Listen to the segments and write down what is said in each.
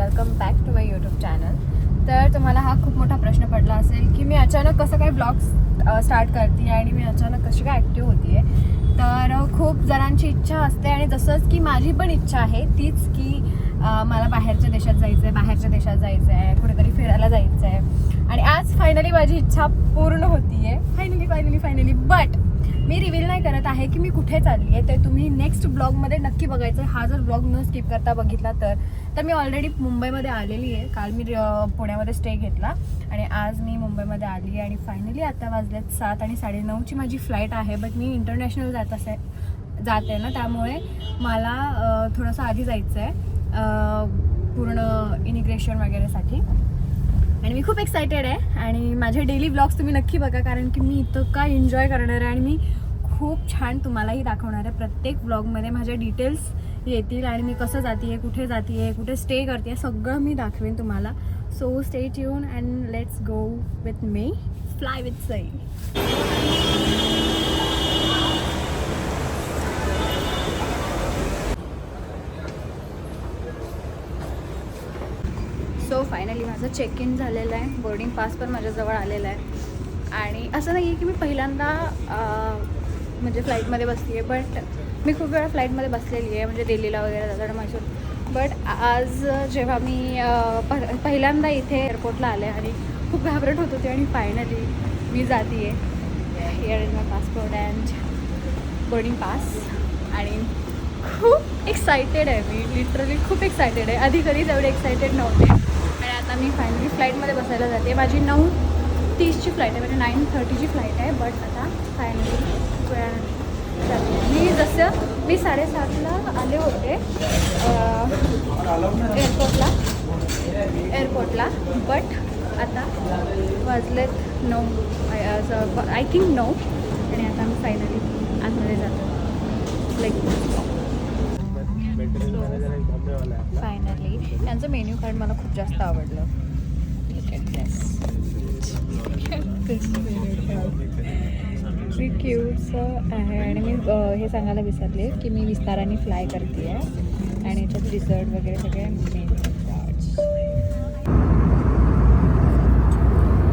Welcome back to my YouTube channel तर तुम्हाला हा खूप मोठा प्रश्न पडला असेल की मी अचानक कसं काय ब्लॉग स्टार्ट करते आणि मी अचानक कशी काय ॲक्टिव्ह होती तर खूप जणांची इच्छा असते आणि जसंच की माझी पण इच्छा आहे तीच की मला बाहेरच्या देशात जायचं आहे बाहेरच्या देशात जायचं आहे कुठेतरी फिरायला जायचं आहे आणि आज फायनली माझी इच्छा पूर्ण होती आहे फायनली फायनली फायनली बट मी रिव्हील नाही करत आहे की मी कुठे चालली आहे ते तुम्ही नेक्स्ट ब्लॉगमध्ये नक्की बघायचं हा जर ब्लॉग न स्किप करता बघितला तर तर मी ऑलरेडी मुंबईमध्ये आलेली आहे. काल मी पुण्यामध्ये स्टे घेतला आणि आज मी मुंबईमध्ये आली आहे आणि फायनली आता वाजल्यात सात आणि साडेनऊची माझी फ्लाईट आहे बट मी इंटरनॅशनल जात असे जाते ना त्यामुळे मला थोडंसं आधी जायचं आहे पूर्ण इनिग्रेशन वगैरेसाठी आणि मी खूप एक्सायटेड आहे आणि माझे डेली ब्लॉग्स तुम्ही नक्की बघा कारण की मी इतकं काय एन्जॉय करणार आहे आणि मी खूप छान तुम्हालाही दाखवणार आहे. प्रत्येक ब्लॉगमध्ये माझ्या डिटेल्स येतील आणि मी कसं जाते आहे कुठे जाते आहे कुठे स्टे करते सगळं मी दाखवेन तुम्हाला. So stay tune and let's go with me fly with Sai so finally माझं चेक इन झालेलं आहे. बोर्डिंग पास पण माझ्याजवळ आलेला आहे. आणि असं नाही आहे की मी पहिल्यांदा म्हणजे फ्लाईटमध्ये बसली आहे बट मी खूप वेळा फ्लाईटमध्ये बसलेली आहे म्हणजे दिल्लीला वगैरे जाताना म्हैसूर. बट आज जेव्हा मी पहिल्यांदा इथे एअरपोर्टला आले आणि खूप घाबरट होत होती आणि फायनली मी जाते आहे here is my passport and boarding pass आणि खूप एक्सायटेड आहे मी लिटरली खूप एक्सायटेड आहे. आधी कधीच एवढे एक्सायटेड नव्हते. आणि आता मी फायनली फ्लाईटमध्ये बसायला जाते माझी नऊ तीसची फ्लाईट आहे म्हणजे नाईन थर्टीची फ्लाईट आहे बट आता फायनली वेळानंतर जाते मी जसं मी साडेसातला आले होते एअरपोर्टला एअरपोर्टला बट आता वाजलेत नऊ आय थिंक नऊ आणि आता मी फायनली आतमध्ये जातो. लाईक फायनली त्यांचं मेन्यू कार्ड मला खूप जास्त आवडलं. मी क्यूटचं आहे आणि मी हे सांगायला विसरले की मी विस्ताराने फ्लाय करते आहे आणि याच्यात रिझर्ट वगैरे सगळे मेन्यू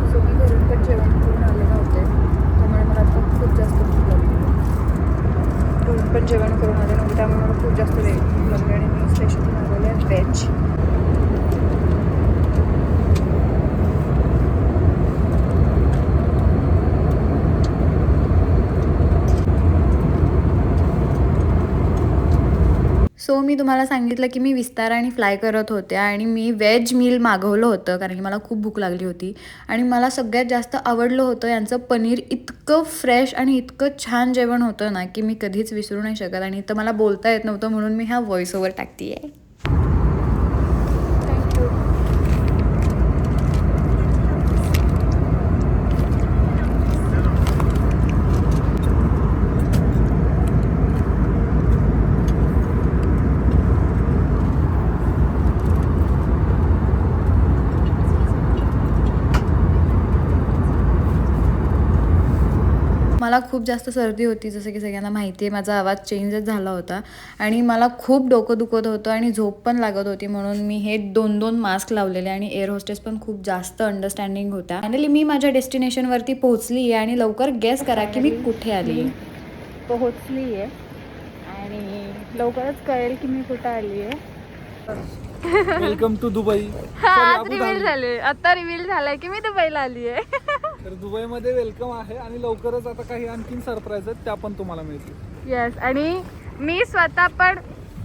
सो मी घरून पण जेवण करून आले नव्हते त्यामुळे मला खूप खूप जास्त भूक लागली. घरून पण जेवण करून आले नव्हते त्यामुळे मला खूप जास्त वेळ लागली आणि मी स्पेशली मागवले आहे व्हेज सो मी तुम्हाला सांगितलं की मी विस्तार आणि फ्लाय करत होते आणि मी व्हेज मील मागवलं होतं कारण की मला खूप भूक लागली होती. आणि मला सगळ्यात जास्त आवडलं होतं यांचं पनीर इतकं फ्रेश आणि इतकं छान जेवण होतं ना की मी कधीच विसरू नाही शकत आणि तर मला बोलता येत नव्हतं म्हणून मी हा व्हॉइस ओव्हर टाकते आहे मला खूप जास्त सर्दी होती जसं की सगळ्यांना माहिती आहे माझा आवाज चेंजच झाला होता. आणि मला खूप डोकं दुखत होतं आणि झोप पण लागत होती म्हणून मी हे दोन दोन मास्क लावलेले आणि एअर होस्टेस पण खूप जास्त अंडरस्टँडिंग होत्या. फायनली मी माझ्या डेस्टिनेशनवरती पोहोचली आहे आणि लवकर गेस करा की मी कुठे आली. पोहोचली आहे आणि लवकरच कळेल की मी कुठे आली आहे. वेलकम टू दुबई आज रिव्हील झाले. आता रिव्हील झालाय की मी दुबईला आली आहे. तर दुबईमध्ये वेलकम आहे आणि लवकरच आता काही आणखीन सरप्राईज आहेत त्या पण तुम्हाला मिळतील. येस आणि मी स्वतः पण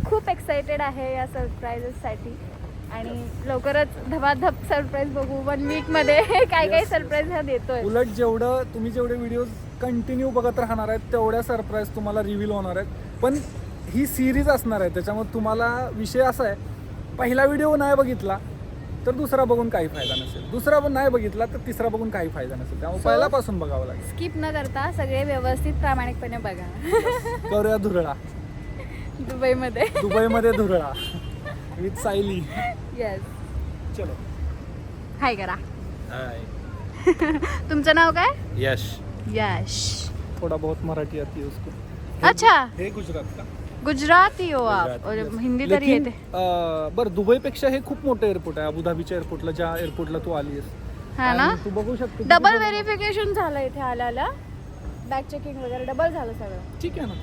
खूप एक्साइटेड आहे या सरप्राईजेससाठी आणि लवकरच धबाधब सरप्राईज बघू वन वीकमध्ये काय काय सरप्राईज ह्या देतोय उलट जेवढं तुम्ही जेवढे व्हिडिओ कंटिन्यू बघत राहणार आहेत तेवढ्या सरप्राईज तुम्हाला रिव्हील होणार आहेत. पण ही सिरीज असणार आहे त्याच्यामुळे तुम्हाला विषय असा आहे पहिला व्हिडिओ नाही बघितला तर दुसरा बघून काही फायदा नसेल. दुसरा पण नाही बघितला तर तिसरा बघून काही फायदा नसेल. त्यामुळे So- पहिल्यापासून बघावं लागेल. स्किप न करता सगळे व्यवस्थित प्रामाणिकपणे बघा. करूया धुरळा. दुबईमध्ये. दुबईमध्ये धुरळा. विथ सायली. येस चलो. हाय करा हाय तुमचं नाव काय? यश यश थोडा बहुत मराठी आती है उसको. अच्छा. हे गुजरात का गुजराती हो आप और. हिंदी तरी लेकिन, येते. अं, बरं दुबईपेक्षा हे खूप मोठं एअरपोर्ट आहे अबुधाबीच्या एअरपोर्टला ज्या एअरपोर्टला तू आली हा ना? तू बघू शकतो डबल व्हेरिफिकेशन झालं इथे आल्याला. बॅक चेकिंग वगैरे डबल झालं सगळं. ठीक आहे ना.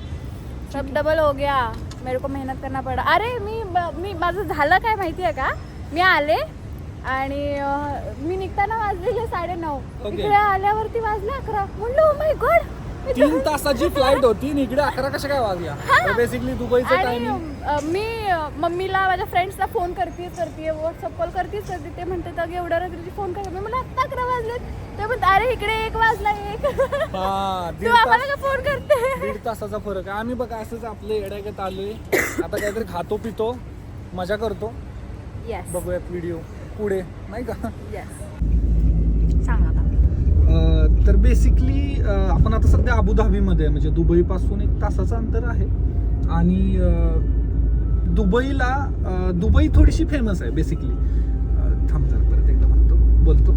सब डबल हो गया. मेरे को मेहनत करना पड़ा अरे मी ब- मी माझं झालं काय माहिती आहे का? मी आले आणि अं, मी निघताना वाजलेले साडे नऊ Okay. इकडे आल्यावरती वाजले अकरा. म्हणलं माय गॉड तीन तासाची फ्लाईट होती आणि इकडे अकरा कशा काय वाजल्या? बेसिकली दुबईचं आणि टायमिंग अं, मी अं, मम्मीला माझ्या फ्रेंड्सला फोन करतेच करते व्हॉट्सअप कॉल करतेच करते ते म्हणते तर एवढ्या रात्रीची फोन करते मी मला आत्ता अकरा वाजलेत. ते म्हणते अरे इकडे एक वाजला एक. हा तू दीड आम्हाला तास का फोन करते? दीड तासाचा फरक आहे. आम्ही बघा असंच आपले येड्यागत आलोय आता काहीतरी खातो पितो मजा करतो. येस बघूयात व्हिडिओ पुढे नाही का? येस सांग आता अं, तर बेसिकली आपण आता सध्या अबुधाबीमध्ये आहे. म्हणजे दुबईपासून एक तासाचं अंतर आहे. आणि दुबईला दुबई थोडीशी फेमस आहे बेसिकली थांब जरा परत एकदा म्हणतो. बोलतो.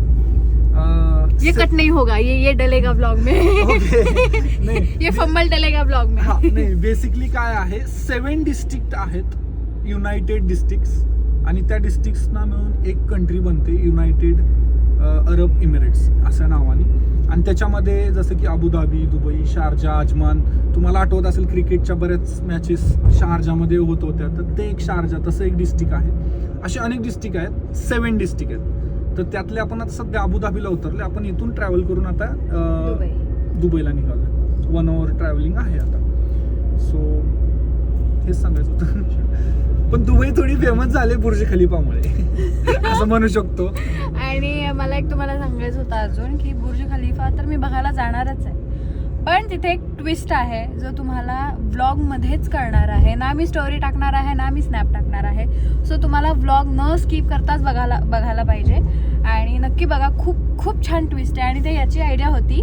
ये कट नहीं होगा. ये ये डलेगा ब्लॉग में. ये फंबल डलेगा ब्लॉग में. हा नाही बेसिकली काय आहे सेवन डिस्ट्रिक्ट आहेत युनायटेड डिस्ट्रिक्ट आणि त्या डिस्ट्रिक्ट्सना मिळून एक कंट्री बनते युनायटेड अरब इमिरेट्स अशा नावाने. आणि त्याच्यामध्ये जसं की अबुधाबी दुबई शारजा अजमान तुम्हाला आठवत असेल क्रिकेटच्या बऱ्याच मॅचेस शारजामध्ये होत होत्या. तर ते एक शारजा तसं एक डिस्ट्रिक्ट आहे. असे अनेक डिस्ट्रिक्ट आहेत. सेवन डिस्ट्रिक्ट आहेत. तर त्यातले आपण आता सध्या अबुधाबीला उतरले. आपण इथून ट्रॅव्हल करून आता. दुबईला निघालो वन आवर ट्रॅव्हलिंग आहे आता. सो हेच सांगायचं होतं. पण दुबई थोडी फेमस झाली बुर्ज खलिफामुळे. असं म्हणू शकतो. आणि मला एक तुम्हाला सांगायचं होतं अजून की बुर्ज खलिफा तर मी बघायला जाणारच आहे. पण तिथे एक ट्विस्ट आहे जो तुम्हाला व्लॉग मध्येच करणार आहे. ना मी स्टोरी टाकणार आहे ना मी स्नॅप टाकणार आहे. सो तुम्हाला व्लॉग न स्किप करताच बघायला बघायला पाहिजे. आणि नक्की बघा खूप खूप छान ट्विस्ट आहे. आणि ते याची आयडिया होती.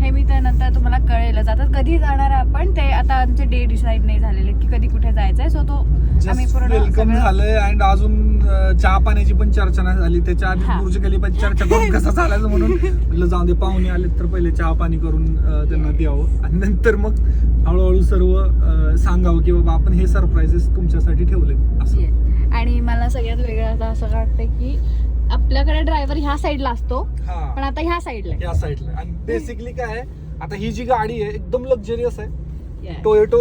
हे मी त्यानंतर तुम्हाला कळेलच. आता कधी जाणार आहे आपण ते आता आमचे डे डिसाईड नाही झालेले की कधी कुठे जायचं आहे सो तो आम्ही पूर्ण वेलकम सगळं- झालंय अँड अजून अं, चहा पाण्याची पण चर्चा नाही झाली त्याच्या आधी हा. बुर्ज खलिफाची चर्चा करून कसं चालायचं म्हणून म्हटलं जाऊ दे पाहुणे आले तर पहिले चहा पाणी करून अं, त्यांना द्यावं आणि नंतर मग हळूहळू सर्व अं, सांगावं की बाबा आपण हे सरप्राईजेस तुमच्यासाठी ठेवले असं Yes. आणि मला सगळ्यात वेगळं आता असं वाटतं की आपल्याकडे ड्रायव्हर ह्या साईडला असतो हा पण आता ह्या साईडला आहे. या साईडला आणि बेसिकली काय आहे आता ही जी गाडी आहे एकदम लक्झरियस आहे. टोयोटो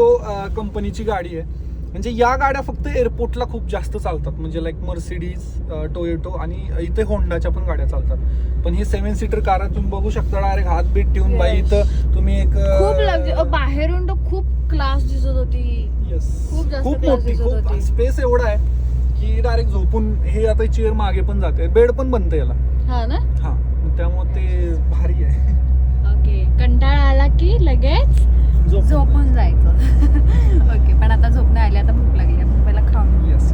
कंपनीची गाडी आहे म्हणजे या गाड्या फक्त एअरपोर्टला खूप जास्त चालतात. म्हणजे लाईक मर्सिडीज टोयोटो आणि इथे होंडाच्या पण गाड्या चालतात. पण ही सेव्हन सीटर कार तुम्ही बघू शकता डायरेक्ट हात बीट ठेवून बाई. इथं तुम्ही एक खूप बाहेरून खूप क्लास दिसत होती. खूप मोठी खूप. स्पेस एवढा आहे की डायरेक्ट झोपून हे आता चेअर मागे पण जाते बेड पण बनते याला. हा ना? हा त्यामुळे ते भारी आहे. ओके. कंटाळा आला की लगेच झोप झोपून जायचं. ओके पण आता झोप नाही आली आता भूक लागली. आपण पहिला खाऊन. येस.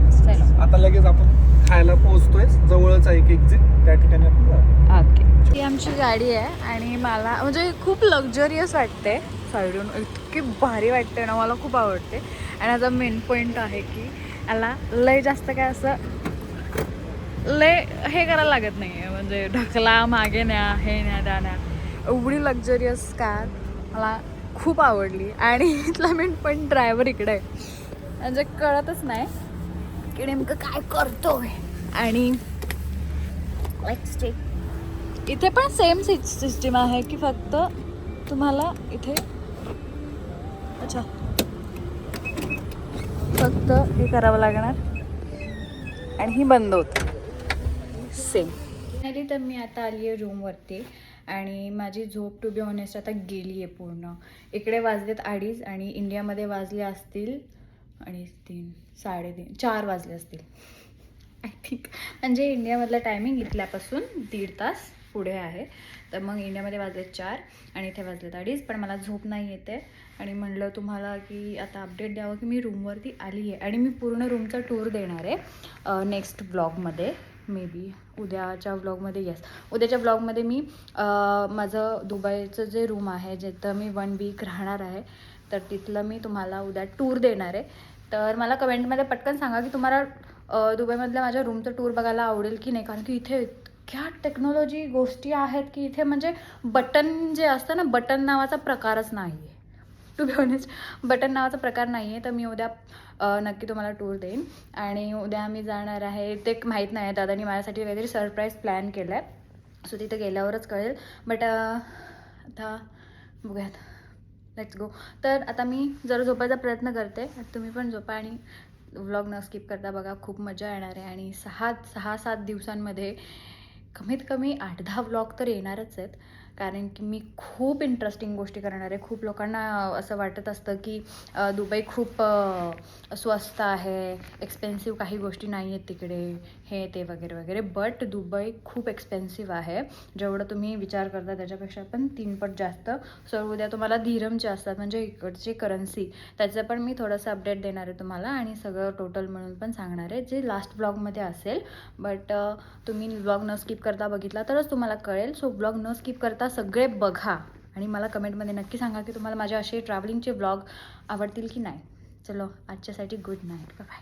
आता लगेच आपण खायला पोहोचतोय. जवळच आहे एक एक्झिट त्या ठिकाणी आपण. ओके. ही आमची गाडी आहे आणि मला म्हणजे खूप लक्झरियस वाटते. साईडून इतकी भारी वाटते ना मला खूप आवडते. आणि याचा मेन पॉईंट आहे की याला लय जास्त काय असं लय हे करायला लागत नाही आहे म्हणजे ढकला मागे न्या हे न्या त्या एवढी लक्झरियस कार मला खूप आवडली. आणि इथला मेन पण ड्रायव्हर इकडे आहे. म्हणजे कळतच नाही की नेमकं काय करतोय. आणि इथे पण सेम सिस्टीम आहे की फक्त तुम्हाला इथे अच्छा. फक्त हे करावं लागणार. आणि ही बंद होते. सेम तर मी आता आली आहे रूमवरती आणि माझी झोप टू बी ऑनेस्ट आता गेली आहे पूर्ण. इकडे वाजलेत अडीच आणि इंडियामध्ये वाजले असतील अडीच तीन साडेतीन चार वाजले असतील. आय थिंक म्हणजे इंडियामधला टायमिंग इथल्यापासून दीड तास पुढे आहे. तर मग इंडियामध्ये वाजले चार आणि इथे वाजलेत अडीच पण मला झोप नाही येते. आणि म्हणलं तुम्हाला की आता अपडेट द्यावं की मी रूमवरती आली आहे आणि मी पूर्ण रूमचा टूर देणार आहे नेक्स्ट ब्लॉगमध्ये मे बी उद्याच्या ब्लॉगमध्ये येस उद्याच्या ब्लॉगमध्ये मी माझं दुबईचं जे रूम आहे जिथं मी वन वीक राहणार आहे तर तिथलं मी तुम्हाला उद्या टूर देणार आहे. तर मला कमेंटमध्ये पटकन सांगा की तुम्हाला दुबईमधल्या माझ्या रूमचं टूर बघायला आवडेल की नाही? कारण की इथे इतक्या टेक्नॉलॉजी गोष्टी आहेत की इथे म्हणजे बटन जे असतं ना बटन नावाचा प्रकारच नाही आहे टू बी ऑनेस्ट बटन नावाचा प्रकार नाही आहे तर मी उद्या नक्की तुम्हाला टूर देईन. आणि उद्या मी जाणार आहे ते माहीत नाही आहे दादानी माझ्यासाठी काहीतरी सरप्राईज प्लॅन केला आहे सो तिथे गेल्यावरच कळेल. बट आता बघूयात. लेट्स गो तर आता मी जरा झोपायचा प्रयत्न करते तुम्ही पण झोपा आणि व्लॉग न स्किप करता बघा. खूप मजा येणार आहे. आणि सहा सहा सात दिवसांमध्ये कमीत कमी आठ दहा व्लॉग तर येणारच आहेत. कारण की मी खूप इंटरेस्टिंग गोष्टी करणार आहे. खूप लोकांना असं वाटत असतं की दुबई खूप स्वस्त आहे एक्सपेन्सिव्ह काही गोष्टी नाही आहेत तिकडे हे ते वगैरे वगैरे. बट दुबई खूप एक्सपेन्सिव्ह आहे. जेवढं तुम्ही विचार करता त्याच्यापेक्षा पण तीनपट जास्त. सो उद्या तुम्हाला धीरमचे असतात म्हणजे इकडची करन्सी त्याचं पण मी थोडंसं अपडेट देणार आहे तुम्हाला आणि सगळं टोटल म्हणून पण सांगणार आहे. जे लास्ट ब्लॉगमध्ये असेल बट तुम्ही ब्लॉग न स्किप करता बघितला तरच तुम्हाला कळेल. सो ब्लॉग न स्किप करता आता सगळे बघा आणि मला कमेंटमध्ये नक्की सांगा की तुम्हाला माझ्या असे ट्रॅव्हलिंगचे ब्लॉग आवडतील की नाही. चलो आजच्यासाठी गुड नाईट बाय